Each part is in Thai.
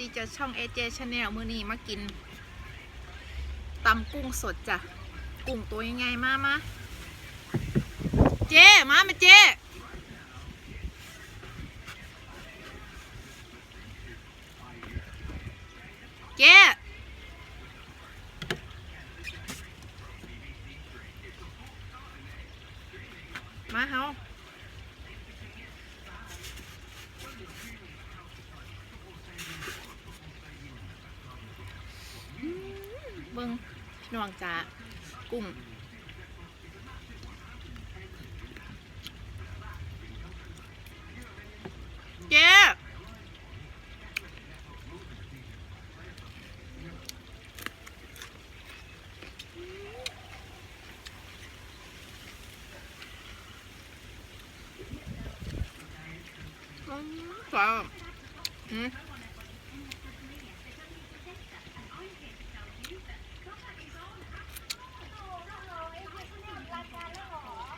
ดีจากช่อง AJ Channel มือนี้มากินตำกุ้งสดจ้ะ กุ้งตัวยังไงมามาเจ๊มามาเจ๊เจ๊มาเฮา เบิ้งพี่ น้องจ้ากุ้งเจ๊อืมวยอะอืม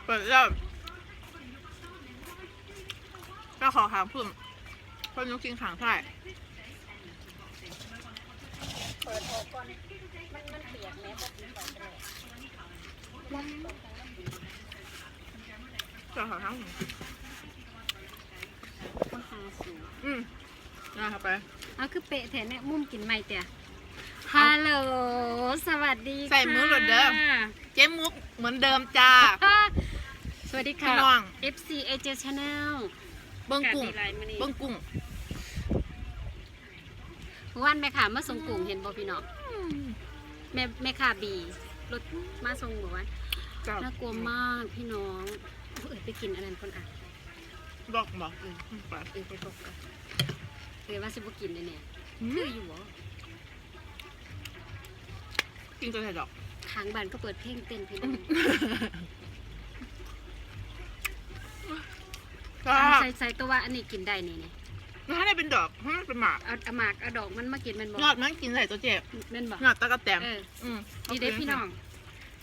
เปิดแล้วก็ขอหางพึ่งเพราะนุกกินขางใช่เปิดออกก่อนมันมันเปียกแม้ก็กินก่อนก็ได้ก็ขอหางพึ่งมันหาสูงอืมนะครับไปเอาคือเปะแถนเนี่ยมุมกินไม่เตี่ยฮัลโหล สวัสดีค่ะใส่มือหลดเด้อเจ๊มุกเหมือนเดิมจ้า สวัสดีพี่ค่ะน้อง FC AJ Channel เบิ้งกุ้งกาดดีไลน์มื้อนี้ เบิ้งกุ้งวันแม่ค่ะมาส่งกุ้งเห็นบ่พี่น้องแม่แม่ค่ะบีรถมาส่งบอกว่าจ้าน่ากลัวมากพี่น้องเอ้ยไปกินอันนั้นคนอะบอกบอกอืมไปเออไปบอกกันเออว่าสิบ่กินเลยเนี่ยอืคือมอยู่บ่กินตัวไหนดอกทางบ้านก็เปิดเพลงเต้นพี่น้อง จ้าใส่ใส่ตัวว่าอันนี้กินได้นี่นี่มันให้ได้เป็นดอกให้มันเป็นหมากเอาเอาหมากเอาดอกมันมากินแมันบ่ยอดมันกินใส่ตัวเจ็บแม่นบ่ยอดตะกะแตมเอออืมดีเด้พี่น้อง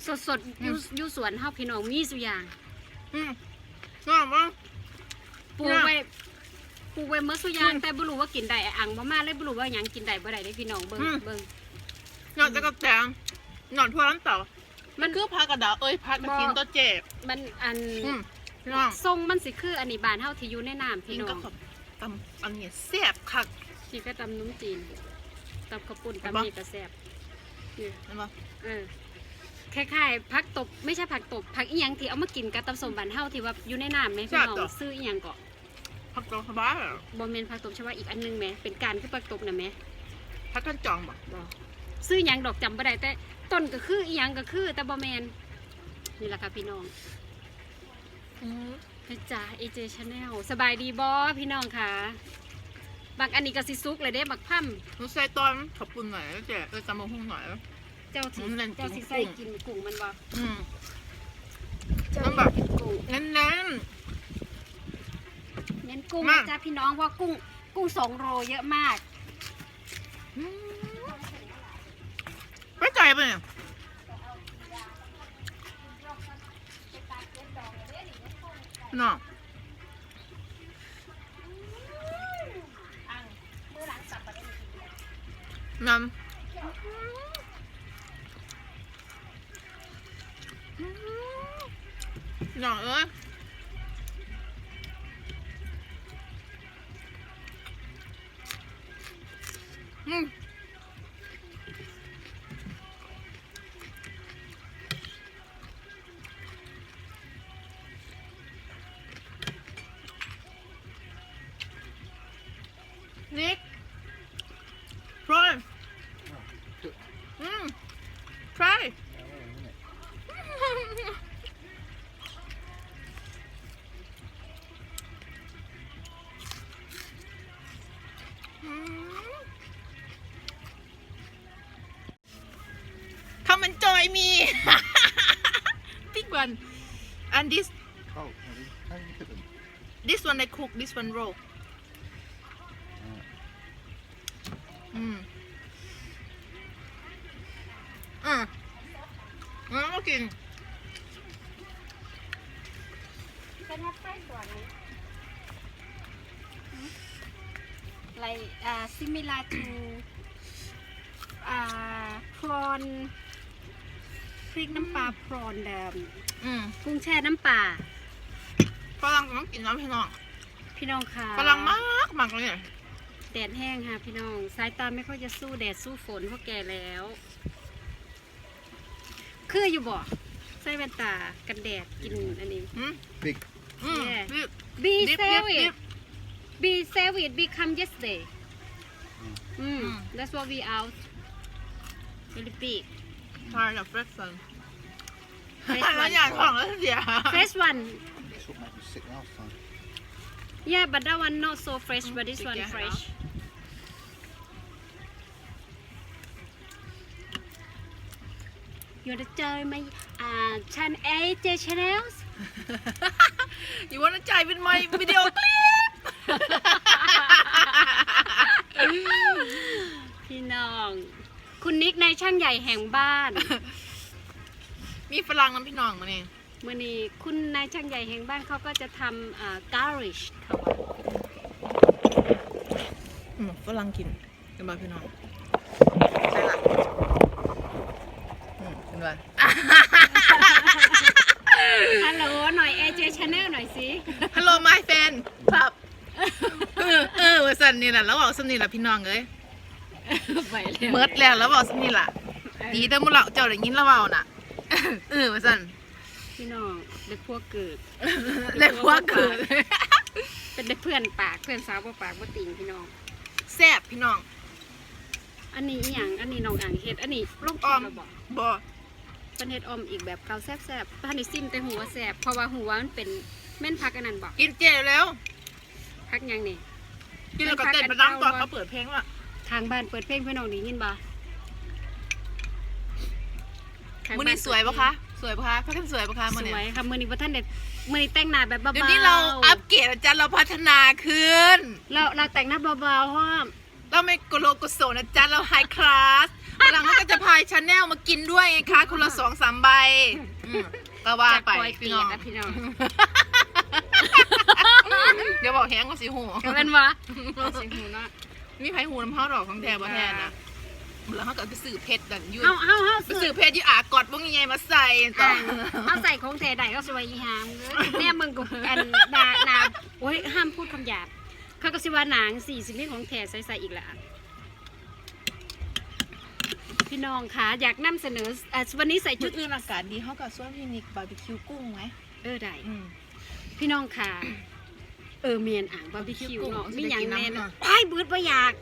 สดสดๆอยู่อยู่สวนเฮาพี่น้องมีสุอย่างอืมยอดมั้งปลูกไว้ปลูกไว้เมื่อสุอย่างแต่บ่รู้ว่ากินได้อ่างบ่มาเลยบ่รู้ว่าหยังกินได้บ่ได้เด้พี่น้องเบิ่งเบิ่ง ยอดตะกะแตมยอดทั่วร้านเต่า มัมันนคือพักกระดาษเอ้ยพักมากินตัวเจ็บ มันอันอืม พี่น้องทรงมันสิคืออันนี้บ้านเฮาที่อยู่ในน้ำกิพี่นน้อกับงขอบตำอันนี้แซ่บคักนี่ก็ตำนุ่มจีนตำข้าวปุ้นเห็นตำปะนี่ก็แซ่บนี่เห็นปะเออคล้ายๆผักตบไม่ใช่ผักตบผักอีหยังที่เอามากินกับตำส้มบ้านเฮาที่ว่าอยู่ในน้ำไหมพี่น้องซื้ออีหยังเกาะพักตองสบายเหรอบอมเมนผักตบใช่ว่าอีกอันหนึงไหมเป็นการคือผักตบนะไหมพักกันจองบ่บอซื้อหยังดอกจำบ่ได้แต่ต้นก็คืออีหยังก็คือแต่บอมเมนนี่แหละค่ะพี่น้อง อืมนะจ๊ะ AJ Channel สบายดีบอพี่น้องค่ะบักอันนี้ก็สิซุกเลยเด้บักพั่มหนูใส่ตอนขอบคุณหน่อยแล้วเจ๊เออจำมาหุ้งหน่อยแล้ว เจ้าสิอืมนั่นเจ้าสิกินใส่กุ้งกินกุ้งมันบ่อืม เจ้าน้ำบักกินกุ้งแน่น เน้นกุ้งมา นะจ๊ะพี่น้องเพราะกุ้งกุ้งสองโลเยอะมากๆอืมไปใจปะเนี่ย พี่น้องน้ำพี่น้องเอ้ยอืม Oh, how do you put them? this one I cook this one raw อืมอืมแล้วก็กินเป็นฮัตไส้ตัวนี้ like uh, similar to uh, prawn พริกน้ำปลา prawn เดิมอืมกุ้งแช่น้ำปลา ฝรั่งต้องกินน้ำพี่น้องพี่น้องค่ะฝรั่งมากมากเลย แดดแห้งค่ะพี่น้องสายตาไม่ค่อยจะสู้แดดสู้ฝนเพราะแก่แล้ว คืออยู่บ่ใส่แว่นตากันแดดกินอันนี้อืม Big. อืม Yeah. รีบ be Dip, dip, save dip. it be save it become yesterday อืมอืม that's what we out very big ทายกับเฟรชซัน Fresh แล้ว one อย่างของแล้วเสีย fresh one That's what made me sick last time. yeah but that one not so fresh but this Take one it fresh อยู่จะเจอไหมอ่าชันเอเจชแนลอยู่วันจ่ายเป็นไมค์วิดีโอคลิปพี่น้อง คุณนิกนายช่างใหญ่แห่งบ้าน มีฝรั่งน้ำพี่น้องมาเนี่ย มื่อนี้คุณนายช่างใหญ่แห่งบ้านเขาก็จะทำอ่า garlish เขาว่าอืมฝรั่งกินเป็นบ่พี่น้องใช่ละอืมเป็นบ่ฮัลโหลหน่อย AJ Channel หน่อยสิ ฮัลโหล my fan ครับเออเออว่าสันนี่แหละแล้วบอกสันนี่แหละพี่น้องเอ้ยไปแล้วเมิดแล้วแล้วบอกสันนี่แหละดีแต่มุเราเจ้าได้ยินแล้วเบาน่ะเออว่าสัน พี่น้องเด็กพวกเกิดเล็กว่าเกิดเป็นเด็กเพื่อนปากเพื่อนสาวบ่ปากบ่ติงพี่น้อง แซ่บพี่น้อง อันนี้อหย่างอันนี้น้องอ่างเฮ็ดอันนี้ลงอทุอนมแล้วบอกบ่เป็นเฮ็ดออมอีกแบบเก่าแซ่บๆท่านได้ซิมแต่หัวแซ่บเพราะว่าหัวมันเป็นแม่นพักอันนั้นบอกกินเจแล้วพักหยังนี่กินแล้วก็เต้นไปนั่งตอนเขาเปิดเพลงว่ะทางบ้านเปิดเพลงพี่น้องได้ยินบ่ทางมื้อบ้านี้สวยปะคะ สวยปะคะพักกันสวยปะคะมื้อสนี้วยค่ะมื้อนี้บ่ทันได้มื้อนี้แต่งหน้าแบบเบาๆเดี๋ยวนี้เราอัปเกรดอาจารย์เราพัฒนาขึ้น เราเราแต่งหน้าเบาๆห้อมเราไม่โกโลโกโซนะจ๊ะเราไฮคลาสหลังก็จะพายชาแนลมากินด้วยไงคะคนละสองสามใบอืมก็ว่าจากไปปอยพี่เปีน้ยอกงนะพี่น้องเดี๋ยวบอกแห้งก็สิหูเป็นวะสิหูเนาะ มีไผหูน้ำเ้าดอกของแทบ่แทนนะ แล้วเขาก็ไปสื่อเพชรดันอยุ่เฮาเฮาเฮาไปสื่สื่ออเพชรยี่อากอดวงยังไงมาใส่ต่อเฮาใส่ของแท้ใดก็สวยอีหามเอ้ยแม่มึงกูกันนานาโอ้ยห้ามพูดคำหยาบเขาก็สิว่าหนังสี่สิบมีของแท้ใส่ใส่อีกและพี่น้องคะอยากนำเสนออะวันนี้ใส่จุชุดดอื่นอากาศดีเขากับส่วนพินิกบาร์บีคิวกุ้งไหมเออได้ อืม พี่น้องค่ะ เออเมียนอ่างบาร์บีคิวเนาะสิมีได้หยังกินน้ำแน่หน่อยไอ้บืดบ่อยาก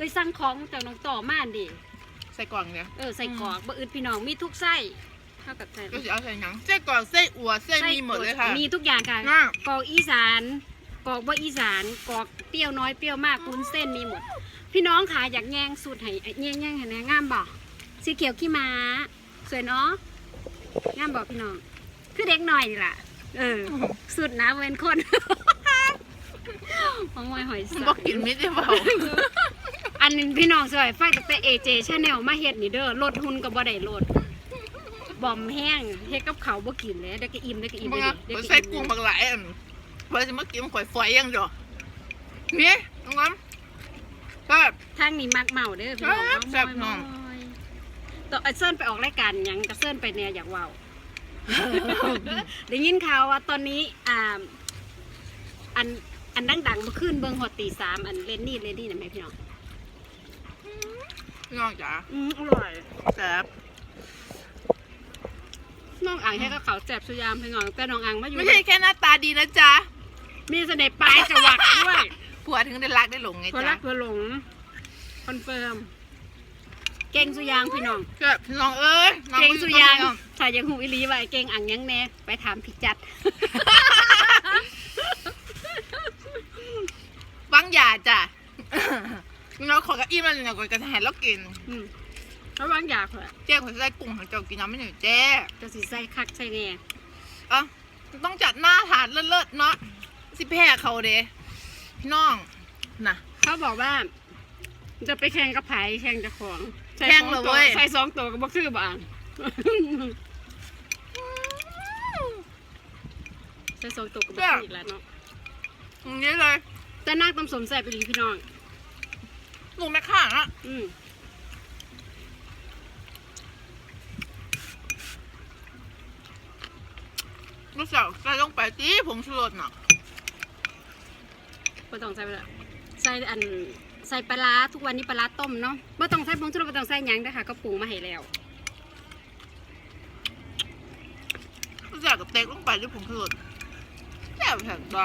เลยสั่งของจากน้องต่อมาอันดิใส่กล่องเนี่ย เออใส่กรอกบ่อึดพี่น้องมีทุกไส้เท่ากับใส่ก็จะเอาใส่หนังไส้กรอกไส้อั่วไส้มีหมดเลยค่ะมีทุกอย่างค่ะอะกรอกอีสานกรอกบ่อีสานกรอกเปรี้ยวน้อยเปรี้ยวมากปุ้นเส้นมีหมด พี่น้องค่ะอยากแย่งสูตรให้แย่งแย่งให้แหน่งามบ่สีเขียวขี้ม้า สวยเนาะงามบ่พี่น้อง คือเด็กหน่อยนี่ล่ะ เออสุดนะเว้นคน ของมวยหอยสับอกกินไม่ได้เปล่า อันนี้พี่น้องสวยไฟตั้งแต่ AJ Channel มาเฮ็ดนี่เด้อลดหุ่นก็บ่ได้ลดบอมแห้งเฮ็ดกับเขาวบ่กินแล้วเดี๋ยวก็อิ่มเดี๋ยวก็อิ่มมึงเดี๋ยวอะเดี๋ยวก็ใส่อิ่มกุ้งบางหลายอันไว้จะมากินข่อยฝอยยังจ้ะนี่น้องน้ำก็ ทางนี้มักเมาเด้อพี่น้องครับเมาแซ่บมน้องอยต่อไอ้เซิร์นไปออกรายการหยังกับเซิร์นไปเนี่ยอยากเว้าได้ยินข่าวว่าตอนนี้อ่าอันอันดังๆเมื่อคืนเบิ่งฮอตตีสามอันเลนนี่เลนนี่น่ะแม่พี่น้อง น้องจ๋าอืมอร่อยแซ่บน้องอ่างให้กับเขาวแซ่บสุยามพี่น้องแต่น้องอ่างมาอยู่ไม่ใช่แค่หน้าตาดีนะจ๊ะมีเสน่ห์ปลายจวักด้วยผัวถึงได้รักได้หลงไงเพื่อจ๊ะรักเพื่อหลงคอนเฟิร์มเก่งสุยางพี่น้องก็พี่น้องเอ้ยน้อเก่งสุยางน้อถ้ายังหูอิลีไว้เก่งอ่างยังแน่ไปถามพี่จัดบางอย่าจ้ะ เราขอกระอิ่มแล้วเนี่ยก่อนกระแทนแล้วกินอืมระวังอยากเหรอเจ๊ขอใส่กุ้งของเจ้ากินน้ำไม่หน่อยเจ๊จะสิใส่คักใส่แน่เอะต้องจัดหน้าถาดเลิศๆเนาะสิแพ้เขาเด้พี่น้องนะเขาบอกว่า จะไปแข่งกับไผ่แข่งจะของใส่แข่งสอเหรอตัวเว้ยใส่สองตัวก็บอกคือบางใส่สองตัวก็บอกคืออีกแล้วเนาะอย่างนี้เลยแต่นางตำสมแซ่บไปดีพี่น้อง หนูไม่ข้างอะอืมรู้สึกใส่ลงไปตีผงชูรสน่ะบ่ต้องใส่ไปละใส่อันใส่ปลาร้าทุกวันนี้ปลาร้าต้มเนาะบ่ต้องใส่ผงชูรสบ่ต้องใส่หยังเด้อค่ะก็ปรุงมาให้แล้วรู้สึกกับเต็กลงไปด้วยผงชูรสแซ่บแซ่บตัว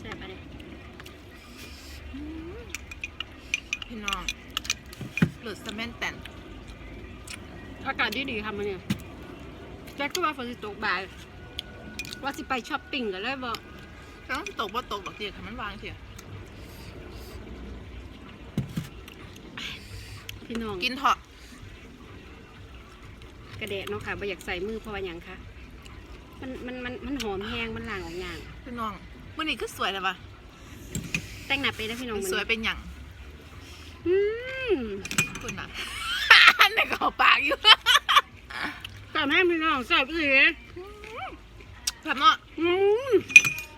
แซ่บอันนี้ พี่น้องหลุดสะแมนแตนอากาศดีๆค่ะมื้อนี้แจ็คก็ว่าฝนสิตกบ่ายว่าสิไปช้อปปิ้งกันเลยบ่แต่ต้องตกว่าตกดอกเดียวค่ะมันวางเสียพี่น้องกินเถอะกระเดะเนาะค่ะบ่อยากใส่มือเพราะว่าหยังคะมันมันมันมันหอมแห้งมันล้างออกยากพี่น้องมื่อนี้ก็สวยเลยปะแต่งหน้าไปนะพี่น้องมื้อสวยนี้เป็นหยัง อืมคุณน่ะ ในกระปากอยู่กลับให้พี่น้องแซ่บอีหลีแบบเนาะอืม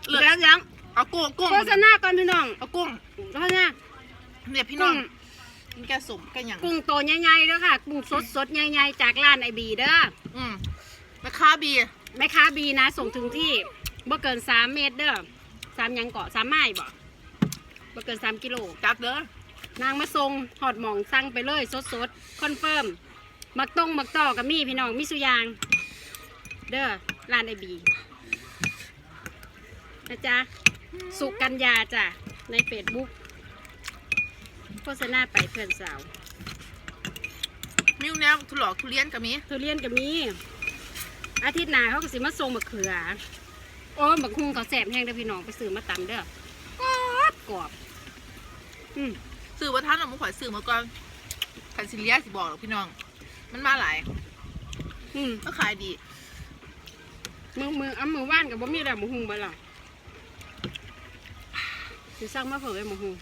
เหลือแล้วยังเอากุ้งกุ้งโฆษณาก่อนพี่น้องเอากุ้งโฆษณาเนี่ยพี่น้กุ้องงกินแกสมกันหยังกุ้งโตใหญ่ๆเด้อค่ะกุ้งสดสดๆใหญ่ๆจากร้านไอบีเด้ออืมแม่ค้าบีแม่ค้าบีนะ ส่งถึงที่บ่เกิน3เมตรเด้อสามหยังเกาะสามไม้บ่บ่เกิน3กิโลจักเด้อ นางมาส่งหอดหมองสั่งไปเลยสดสดคอนเฟิร์มมักต้งมักต่อกับมีพี่น้องมีสุยาง เด้อร้านไอบีนะจ๊ะสุกัญญาจ้ะ ในเฟซบุ๊กโฆษณาไปเพื่อนสาว มิวแนวทุหลอกทุเรียนกับมีทุเรียนก็มีอาทิตย์หน้าเขาก็สิมาส่งมะเขือ โอ้บักฮุงเขาแสบแห้งเด้อพี่น้องไปซื้อมาตำเด้อกรอบกรอบอืม สื่อว่าท่านเอามาข่อยสื่อมาก่อนคันซิเลียสิบอกหรอกพี่น้อง มันมาหลายอืมก็ขายดีมือมือเอามือว่านกับบ่มีแล้วมะฮุงไปละสิสั่งมาเผื่อไว้มะฮุง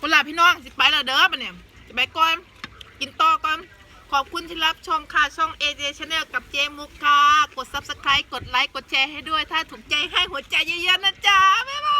เวลาพี่น้องสิไปและเด้อปะเนี่ยจะไปก่อนกินต่อก่อนขอบคุณที่รับชมค่ะช่อง AJ Channel กับเจมุกค่ะ กด Subscribe กดไลค์กดแชร์ให้ด้วย ถ้าถูกใจให้หัวใจเยอะๆนะจ๊ะ บ๊ายบ